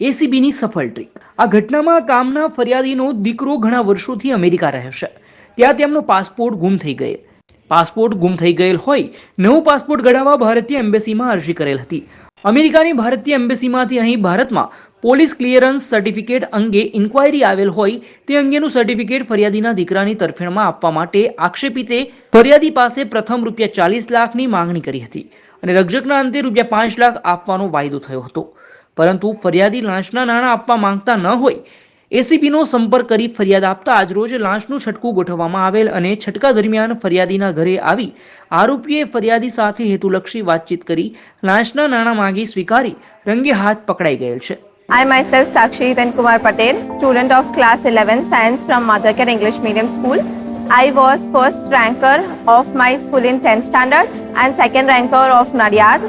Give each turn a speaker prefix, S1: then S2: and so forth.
S1: એસીબીની સફળ ટ્રીક આ ઘટનામાં કામના ફરિયાદીનો દીકરો ઘણા વર્ષોથી અમેરિકા રહે છે. ત્યાં તેમનો પાસપોર્ટ ગુમ થઈ ગયેલ. પાસપોર્ટ ગુમ થઈ ગયેલ હોય, નવો પાસપોર્ટ ગઢાવવા ભારતીય એમ્બેસીમાં અરજી કરેલ હતી. અમેરિકાની ભારતીય એમ્બેસીમાંથી અહીં ભારતમાં પોલીસ ક્લિયરન્સ સર્ટિફિકેટ અંગે ઇન્ક્વાયરી આવેલ હોય, તે અંગેનું સર્ટિફિકેટ ફરિયાદીના દીકરાની તરફેણમાં આપવા માટે આક્ષેપિતે ફરિયાદી પાસે પ્રથમ રૂપિયા ચાલીસ લાખની માંગણી કરી હતી અને રક્ષકના અંતે રૂપિયા પાંચ લાખ આપવાનો વાયદો થયો હતો. પરંતુ ફરિયાદી લાંચના નાણાં આપવા માંગતા ન હોય એસીબીનો સંપર્ક કરી ફરિયાદ આપતા આજરોજ લાંચનું છટકું ગોઠવવામાં આવેલ અને છટકા દરમિયાન ફરિયાદીના ઘરે આવી આરોપીએ ફરિયાદી સાથે હેતુલક્ષી વાતચીત કરી લાંચના નાણાં માંગી સ્વીકારી રંગે હાથ પકડાઈ ગયેલ છે
S2: I myself Sakshi Hitan Kumar Patel, student of class 11 science from Mothercare English Medium School. I was first ranker of my school in 10th standard and second ranker of Nadiad.